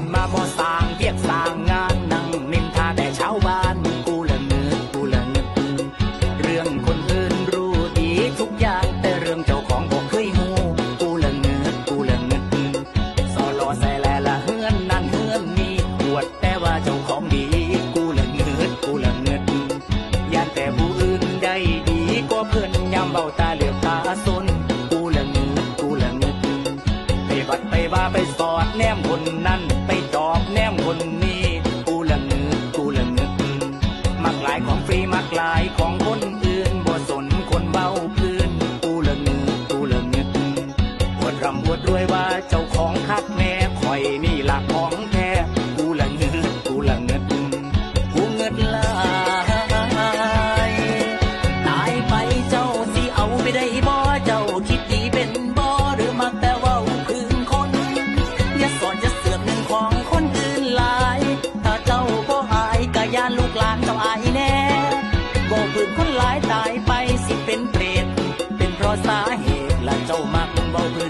นมาบ่สร้างเรียกสร้างงานนั่งนินทาแต่ชาวบ้านกูละเนื้อกูละเงึดเรื่องคนอื่นรู้ดีทุกอย่างแต่เรื่องเจ้าของบอกเคยหูกูละเงือกูละเงึดสอลอแซแลละเฮือนนั่นเฮือนนี่อวดแต่ว่าเจ้าของดีกูละเงืดกูละเงึดยานแต่ผู้อื่นได้ดีก็เพื่อนยามเบา บัดไปว่าไปสอดแนมคนนั้นไป อย่สอนอย่เสือกเรื่งของคนอื่นหลาย ถ้าเจ้าบ่อายก็ย่านลูกหลานเจ้าอายแน่บ่ปืนคนหลายตายไปสิเป็นเปรตเป็นเพราะสาเหตุและเจ้ามักบ่ปืน